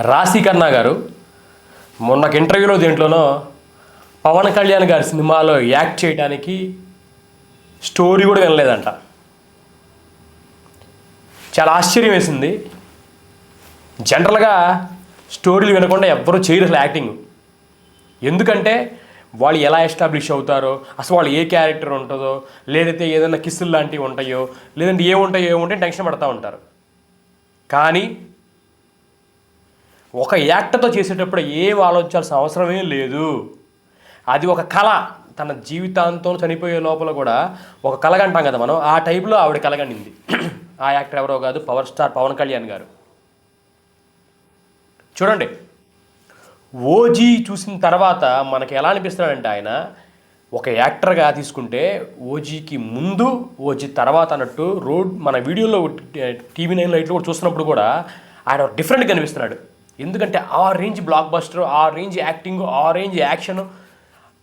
రాశి కన్నా గారు మొన్నకి ఇంటర్వ్యూలో దీంట్లోనో పవన్ కళ్యాణ్ గారి సినిమాలో యాక్ట్ చేయడానికి స్టోరీ కూడా వినలేదంట. చాలా ఆశ్చర్యం వేసింది. జనరల్గా స్టోరీలు వినకుండా ఎవ్వరూ చేయరు అసలు యాక్టింగ్. ఎందుకంటే వాళ్ళు ఎలా ఎస్టాబ్లిష్ అవుతారో అసలు వాళ్ళు ఏ క్యారెక్టర్ ఉంటుందో లేదైతే ఏదైనా కిస్సులు లాంటివి ఉంటాయో లేదంటే ఏముంటాయో ఏముంటాయో టెన్షన్ పడతా ఉంటారు. కానీ ఒక యాక్టర్తో చేసేటప్పుడు ఏం ఆలోచించాల్సిన అవసరమే లేదు. అది ఒక కళ. తన జీవితాంతం చనిపోయే లోపల కూడా ఒక కలగంటాం కదా మనం. ఆ టైప్లో ఆవిడ కలగండింది ఆ యాక్టర్ ఎవరో కాదు పవర్ స్టార్ పవన్ కళ్యాణ్ గారు. చూడండి. ఓజీ చూసిన తర్వాత మనకి ఎలా అనిపిస్తున్నాడంటే ఆయన ఒక యాక్టర్గా తీసుకుంటే ఓజీకి ముందు ఓజీ తర్వాత అన్నట్టు రోడ్ మన వీడియోలో టీవీ నైన్ లైట్లో కూడా చూసినప్పుడు కూడా ఆయన డిఫరెంట్గా కనిపిస్తున్నాడు. ఎందుకంటే ఆ రేంజ్ బ్లాక్ బస్టర్ ఆ రేంజ్ యాక్టింగ్ ఆ రేంజ్ యాక్షన్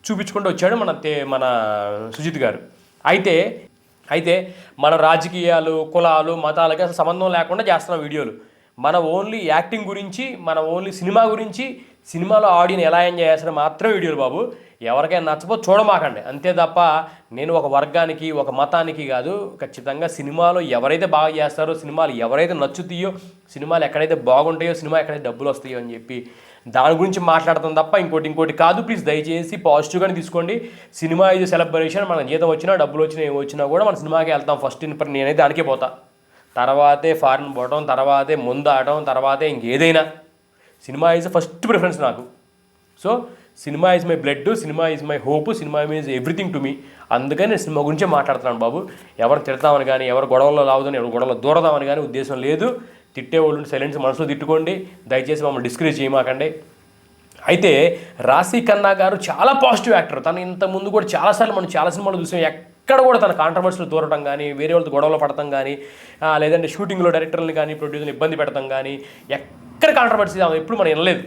చూపించుకుంటూ వచ్చాడు మన తే మన సుజిత్ గారు. అయితే అయితే మన రాజకీయాలు కులాలు మతాలకి అసలు సంబంధం లేకుండా చేస్తున్న వీడియోలు. మన ఓన్లీ యాక్టింగ్ గురించి మన ఓన్లీ సినిమా గురించి సినిమాలో ఆడియన్ ఎలా ఎంజాయ్ చేస్తారో మాత్రం వీడియోలు బాబు. ఎవరికైనా నచ్చపో చూడమాకండి. అంతే తప్ప నేను ఒక వర్గానికి ఒక మతానికి కాదు ఖచ్చితంగా సినిమాలో ఎవరైతే బాగా చేస్తారో సినిమాలు ఎవరైతే నచ్చుతాయో సినిమాలు ఎక్కడైతే బాగుంటాయో సినిమా ఎక్కడైతే డబ్బులు వస్తాయో అని చెప్పి దాని గురించి మాట్లాడతాం తప్ప ఇంకోటి ఇంకోటి కాదు. ప్లీజ్ దయచేసి పాజిటివ్గానే తీసుకోండి. సినిమా ఇది సెలబ్రేషన్ మన జీతం వచ్చినా డబ్బులు వచ్చినా ఏమి వచ్చినా కూడా మన సినిమాకి వెళ్తాం. ఫస్ట్ ఇన్ నేనైతే దానికే పోతా. తర్వాతే ఫారిన్ పోవడం తర్వాతే ముందు ఆడటం తర్వాతే ఇంకేదైనా. సినిమా ఈజ్ ఫస్ట్ ప్రిఫరెన్స్ నాకు. So cinema is my blood cinema is my hope cinema is everything to me అందుకని నేను సినిమా గురించే మాట్లాడుతున్నాను బాబు. ఎవరు తిడతామని కానీ ఎవరు గొడవల్లో లావుదని ఎవరు గొడవలో దూరదామని కానీ ఉద్దేశం లేదు. తిట్టేవాళ్ళు సైలెన్స్ మనసులో తిట్టుకోండి. దయచేసి మమ్మల్ని డిస్కరేజ్ చేయమాకండి. అయితే రాశి ఖన్నా గారు చాలా పాజిటివ్ యాక్టర్ తను ఇంతకుముందు ముందు కూడా చాలాసార్లు మనం చాలా సినిమాలు చూసాం. ఎక్కడ కూడా తన కాంట్రవర్సీలు దూరటం కానీ వేరే వాళ్ళతో గొడవలు పడటం కానీ లేదంటే షూటింగ్లో డైరెక్టర్ని కానీ ప్రొడ్యూసర్ని ఇబ్బంది పెడతాం కానీ ఎక్కడ కాంట్రవర్సీ ఎప్పుడు మనం వినలేదు.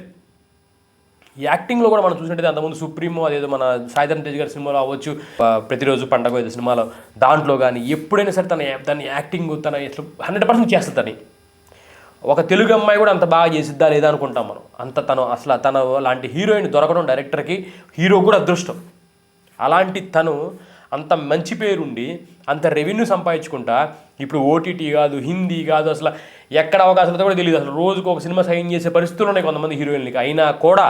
యాక్టింగ్లో కూడా మనం చూసినట్టయితే అంతకుముందు సుప్రీమో అదేదో మన సాయిధరం తేజ్ గారి సినిమాలో అవ్వచ్చు. ప్రతిరోజు పండగ ఏదో సినిమాలో దాంట్లో కానీ ఎప్పుడైనా సరే తన దాని యాక్టింగ్ తన హండ్రెడ్ పర్సెంట్ చేస్తుంది తని. ఒక తెలుగు అమ్మాయి కూడా అంత బాగా చేసిద్దా లేదా అనుకుంటాం మనం. అంత తను అసలు తన లాంటి హీరోయిన్ దొరకడం డైరెక్టర్కి హీరో కూడా అదృష్టం. అలాంటి తను అంత మంచి పేరుండి అంత రెవెన్యూ సంపాదించుకుంటా ఇప్పుడు ఓటీటీ కాదు హిందీ కాదు అసలు ఎక్కడ అవకాశాలతో కూడా తెలియదు అసలు రోజుకు ఒక సినిమా సైన్ చేసే పరిస్థితులు ఉన్నాయి కొంతమంది హీరోయిన్లకి. అయినా కూడా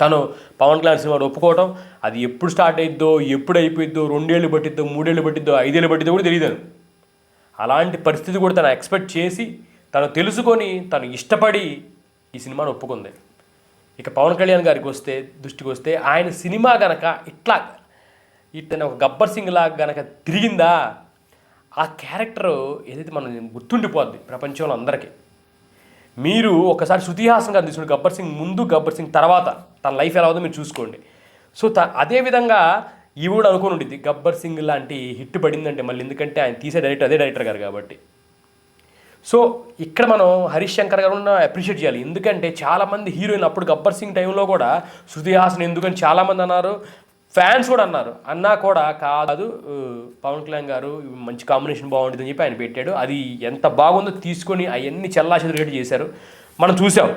తను పవన్ కళ్యాణ్ సినిమాలు ఒప్పుకోవటం అది ఎప్పుడు స్టార్ట్ అయిద్దో ఎప్పుడు అయిపోయిద్దో రెండేళ్ళు పట్టిద్దో మూడేళ్ళు పట్టిద్దో ఐదేళ్ళు పట్టిద్దో కూడా తెలియదు అలాంటి పరిస్థితి కూడా తను ఎక్స్పెక్ట్ చేసి తను తెలుసుకొని తను ఇష్టపడి ఈ సినిమాను ఒప్పుకుంది. ఇక పవన్ కళ్యాణ్ గారికి వస్తే దృష్టికి వస్తే ఆయన సినిమా గనక ఇట్లా ఇతను ఒక గబ్బర్ సింగ్ లాగా గనక తిరిగిందా? ఆ క్యారెక్టర్ ఏదైతే మనం గుర్తుండిపోద్ది ప్రపంచంలో అందరికీ. మీరు ఒకసారి శృతిహాసంగా తీసుకోండి గబ్బర్ సింగ్ ముందు గబ్బర్ సింగ్ తర్వాత తన లైఫ్ ఎలా ఉందో మీరు చూసుకోండి. సో త అదే విధంగా ఈ కూడా అనుకుని ఉండిద్ది గబ్బర్ సింగ్ లాంటి హిట్ పడిందంటే మళ్ళీ ఎందుకంటే ఆయన తీసే డైరెక్టర్ అదే డైరెక్టర్ గారు కాబట్టి. సో ఇక్కడ మనం హరీష్ శంకర్ గారు అప్రిషియేట్ చేయాలి. ఎందుకంటే చాలామంది హీరోయిన్ అప్పుడు గబ్బర్ సింగ్ టైంలో కూడా శృతి హాసన్ ఎందుకని చాలామంది అన్నారు. ఫ్యాన్స్ కూడా అన్నారు. అన్నా కూడా కాదు పవన్ కళ్యాణ్ గారు మంచి కాంబినేషన్ బాగుంటుంది అని చెప్పి ఆయన పెట్టాడు. అది ఎంత బాగుందో తీసుకొని అవన్నీ చల్లా చేశారు. మనం చూసాం.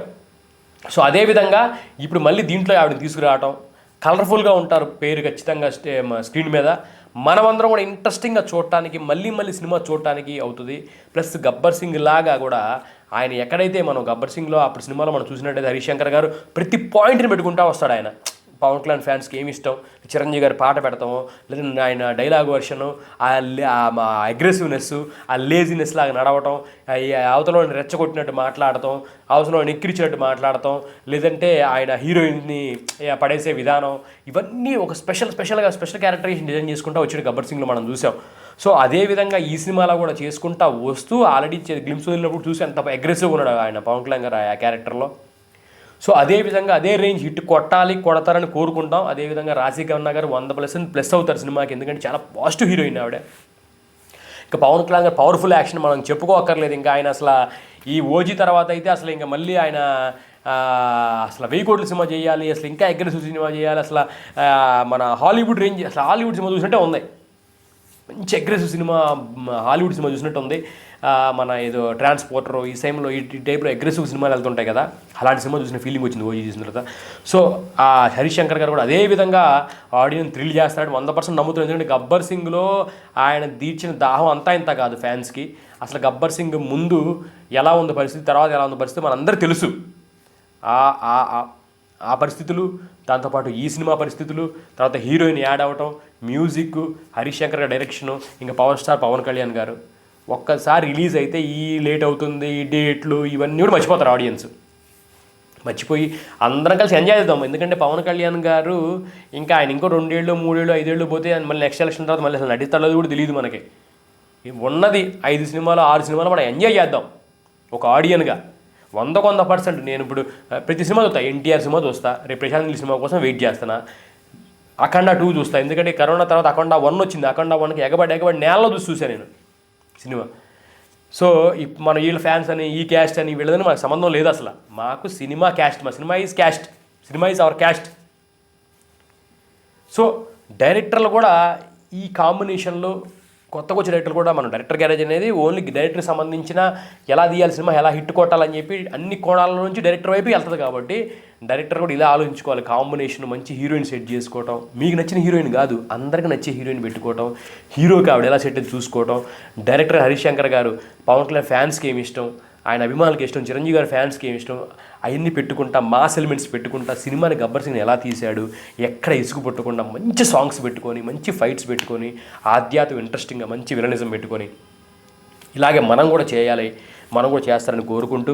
సో అదేవిధంగా ఇప్పుడు మళ్ళీ దీంట్లో ఆవిడని తీసుకురావటం కలర్ఫుల్గా ఉంటారు పేరు ఖచ్చితంగా స్టే స్క్రీన్ మీద. మనమందరం కూడా ఇంట్రెస్టింగ్గా చూడటానికి మళ్ళీ మళ్ళీ సినిమా చూడటానికి అవుతుంది. ప్లస్ గబ్బర్ సింగ్ లాగా కూడా ఆయన ఎక్కడైతే మనం గబ్బర్ సింగ్లో అప్పుడు సినిమాలో మనం చూసినట్టయితే హరిశంకర్ గారు ప్రతి పాయింట్ని పెట్టుకుంటా వస్తాడు ఆయన. పవన్ కళ్యాణ్ ఫ్యాన్స్కి ఏమి ఇష్టం? చిరంజీవి గారి పాట పెడతాము లేదా ఆయన డైలాగ్ వర్షను ఆ అగ్రెసివ్నెస్ ఆ లేజినెస్ లాగా నడవటం ఆ రెచ్చగొట్టినట్టు మాట్లాడటం అవతల ఎక్కిరిచినట్టు మాట్లాడటం లేదంటే ఆయన హీరోయిన్ని పడేసే విధానం ఇవన్నీ ఒక స్పెషల్ స్పెషల్గా స్పెషల్ క్యారెక్టరైజేషన్ డిజైన్ చేసుకుంటూ వచ్చాడు గబ్బర్ సింగ్లో మనం చూసాం. సో అదే విధంగా ఈ సినిమాలో కూడా చేసుకుంటా వస్తూ ఆల్రెడీ గ్లిమ్స్ వదిలినప్పుడు చూసి అంత అగ్రెసివ్గా ఉన్నాడు ఆయన పవన్ కళ్యాణ్ గారు ఆ క్యారెక్టర్లో. సో అదే విధంగా అదే రేంజ్ హిట్ కొట్టాలి కొడతారని కోరుకుంటాం. అదేవిధంగా రాశికన్నా గారు వంద పర్సెంట్ ప్లస్ అవుతారు సినిమాకి. ఎందుకంటే చాలా పాజిటివ్ హీరోయిన్ ఆవిడ. ఇక పవన్ కళ్యాణ్ గారు పవర్ఫుల్ యాక్షన్ మనం చెప్పుకోక్కర్లేదు ఇంకా ఆయన అసలు ఈ ఓజీ తర్వాత అయితే అసలు ఇంకా మళ్ళీ ఆయన అసలు వెయ్యి కోట్ల సినిమా చేయాలి అసలు ఇంకా అగ్రెసివ్ సినిమా చేయాలి అసలు మన హాలీవుడ్ రేంజ్ అసలు హాలీవుడ్ సినిమా చూసినట్టే ఉంది. మంచి అగ్రెసివ్ సినిమా హాలీవుడ్ సినిమా చూసినట్టు ఉంది. మన ఏదో ట్రాన్స్పోర్టర్ ఈ టైంలో ఈ టైప్లో అగ్రెసివ్ సినిమాలు వెళ్తుంటాయి కదా అలాంటి సినిమా చూసిన ఫీలింగ్ వచ్చింది ఓజీ చూసిన తర్వాత. సో ఆ హరిశంకర్ గారు కూడా అదే విధంగా ఆడియన్స్ థ్రిల్ చేస్తాడు వంద పర్సెంట్ నమ్ముతుంది ఎందుకంటే గబ్బర్ సింగ్లో ఆయన తీర్చిన దాహం అంతా ఇంత కాదు ఫ్యాన్స్కి అసలు గబ్బర్ సింగ్ ముందు ఎలా ఉంది పరిస్థితి తర్వాత ఎలా ఉంది పరిస్థితి మనందరూ తెలుసు. ఆ ఆ- ఆ- ఆ పరిస్థితులు దాంతోపాటు ఈ సినిమా పరిస్థితులు తర్వాత హీరోయిన్ యాడ్ అవ్వటం మ్యూజిక్ హరిశంకర్ గారి డైరెక్షను ఇంకా పవర్ స్టార్ పవన్ కళ్యాణ్ గారు. ఒక్కసారి రిలీజ్ అయితే ఈ లేట్ అవుతుంది ఈ డేట్లు ఇవన్నీ కూడా మర్చిపోతారు ఆడియన్స్. మర్చిపోయి అందరం కలిసి ఎంజాయ్ చేద్దాం. ఎందుకంటే పవన్ కళ్యాణ్ గారు ఇంకా ఆయన ఇంకో రెండేళ్ళు మూడేళ్ళు ఐదేళ్ళు పోతే మళ్ళీ నెక్స్ట్ ఎలక్షన్ తర్వాత మళ్ళీ అసలు నటిస్తాడో కూడా తెలియదు మనకి. ఉన్నది ఐదు సినిమాలు ఆరు సినిమాలు మనం ఎంజాయ్ చేద్దాం. ఒక ఆడియన్గా. వంద కొంద పర్సెంట్ నేను ఇప్పుడు ప్రతి సినిమా చూస్తా. ఎన్టీఆర్ సినిమా చూస్తా. రేపు ప్రశాంత్ సినిమా కోసం వెయిట్ చేస్తున్నా. అఖండ టూ చూస్తా. ఎందుకంటే కరోనా తర్వాత అఖండ వన్ వచ్చింది. అఖండ వన్కి ఎగబడి ఎగబడి నేలలో చూసి చూసాను నేను. సినిమా. సో మనం మన వీళ్ళ ఫ్యాన్స్ అని ఈ క్యాస్ట్ అని వీళ్ళదని మాకు సంబంధం లేదు అసలు. మాకు సినిమా క్యాస్ట్ మా cinema is caste cinema is our caste so డైరెక్టర్లు కూడా ఈ కాంబినేషన్లో కొత్తగా వచ్చే డైరెక్టర్ కూడా మనం డైరెక్టర్ గ్యారేజ్ అనేది ఓన్లీ డైరెక్టర్కి సంబంధించిన ఎలా తీయాలి సినిమా ఎలా హిట్ కొట్టాలని చెప్పి అన్ని కోణాల నుంచి డైరెక్టర్ వైపు వెళ్తుంది కాబట్టి డైరెక్టర్ కూడా ఇలా ఆలోచించుకోవాలి. కాంబినేషన్ మంచి హీరోయిన్ సెట్ చేసుకోవటం మీకు నచ్చిన హీరోయిన్ కాదు అందరికి నచ్చే హీరోయిన్ పెట్టుకోవటం హీరోకి ఆవిడ ఎలా సెట్ చూసుకోవటం. డైరెక్టర్ హరిశంకర్ గారు పవన్ కళ్యాణ్ ఫ్యాన్స్కి ఏమి ఇష్టం? ఆయన అభిమానులకి ఇష్టం చిరంజీవి గారి ఫ్యాన్స్కి ఏమి ఇష్టం? అవన్నీ పెట్టుకుంటా మాస్ ఎలిమెంట్స్ పెట్టుకుంటా సినిమాని గబ్బర్ సింగ్ ఎలా తీశాడు? ఎక్కడ ఇసుకు పుట్టకుండా మంచి సాంగ్స్ పెట్టుకొని మంచి ఫైట్స్ పెట్టుకొని ఆధ్యాత్మ ఇంట్రెస్టింగ్గా మంచి విలనిజం పెట్టుకొని ఇలాగే మనం కూడా చేయాలి మనం కూడా చేస్తారని కోరుకుంటూ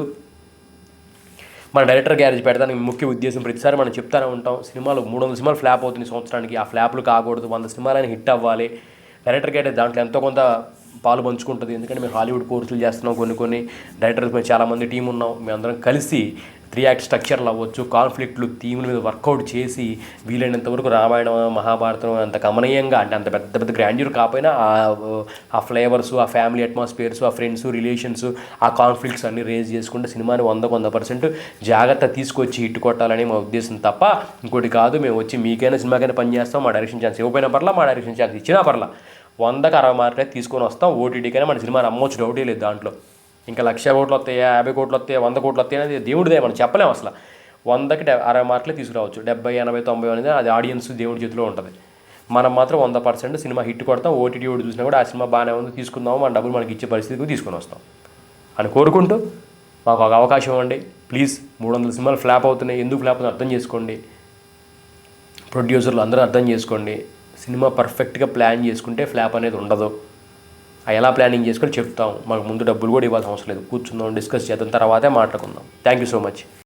మన డైరెక్టర్ గ్యారేజ్ పెడతానికి ముఖ్య ఉద్దేశం ప్రతిసారి మనం చెప్తానే ఉంటాం సినిమాలు మూడు వందల సినిమాలు ఫ్లాప్ అవుతుంది సంవత్సరానికి ఆ ఫ్లాప్లు కాకూడదు వంద సినిమాలని హిట్ అవ్వాలి. డైరెక్టర్ గ్యారేజ్ దాంట్లో ఎంతో కొంత పాలు పంచుకుంటుంది. ఎందుకంటే మేము హాలీవుడ్ కోర్సులు చేస్తున్నాం కొన్ని కొన్ని. డైరెక్టర్స్ మేము చాలామంది టీం ఉన్నాం. మేము అందరం కలిసి త్రీ యాక్ట్ స్ట్రక్చర్లు అవ్వచ్చు కాన్ఫ్లిక్ట్లు థీముల మీద వర్కౌట్ చేసి వీలైనంత వరకు రామాయణం మహాభారతం అంత గమనీయంగా అంటే అంత పెద్ద పెద్ద గ్రాండ్యూర్ కాకపోయినా ఆ- ఫ్లేవర్స్ ఆ ఫ్యామిలీ అట్మాస్ఫియర్స్ ఆ ఫ్రెండ్స్ రిలేషన్స్ ఆ కాన్ఫ్లిక్ట్స్ అన్ని రేజ్ చేసుకుంటే సినిమాని వందకు వంద పర్సెంట్ జాగ్రత్త తీసుకొచ్చి హిట్ కొట్టాలని మా ఉద్దేశం తప్ప ఇంకోటి కాదు. మేము వచ్చి మీకైనా సినిమాకైనా పని చేస్తాం మా డైరెక్షన్ ఛాన్స్ ఇవ్వకపోయినా పర్లా మా డైరెక్షన్ ఛాన్స్ ఇచ్చినా పర్లా. వందకు అరవై మార్కులే తీసుకొని వస్తాం. ఓటీటీకైనా మన సినిమా అమ్మవచ్చు డౌటే లేదు దాంట్లో. ఇంకా లక్ష కోట్లు వస్తాయా? యాభై కోట్లు వస్తాయా? వంద కోట్లు వస్తాయి? అనేది దేవుడిదే మనం చెప్పలేము అసలు. వందకి డె- అరవై మార్కులే తీసుకురావచ్చు. డెబ్బై ఎనభై తొంభై అనేది అది ఆడియన్స్ దేవుడి చేతిలో ఉంటుంది. మనం మాత్రం వంద పర్సెంట్ సినిమా హిట్ కొడతాం. ఓటీటీ ఓడి చూసినా కూడా ఆ సినిమా బాగానే ఉంది. తీసుకుందాము. మన డబ్బులు మనకి ఇచ్చే పరిస్థితికి తీసుకొని వస్తాం. అని కోరుకుంటూ మాకు ఒక అవకాశం ఇవ్వండి. ప్లీజ్ మూడు వందల సినిమాలు ఫ్లాప్ అవుతున్నాయి. ఎందుకు ఫ్లాప్ అవుతుంది అర్థం చేసుకోండి. ప్రొడ్యూసర్లు అందరూ అర్థం చేసుకోండి. సినిమా పర్ఫెక్ట్గా ప్లాన్ చేసుకుంటే ఫ్లాప్ అనేది ఉండదు. ఆ ఎలా ప్లానింగ్ చేసుకొని చెప్తాం. మాకు ముందు డబ్బులు కూడా ఇవ్వాల్సిన అవసరం లేదు. కూర్చుందాం డిస్కస్ చేద్దాం తర్వాతే మాట్లాడుకుందాం. Thank you so much.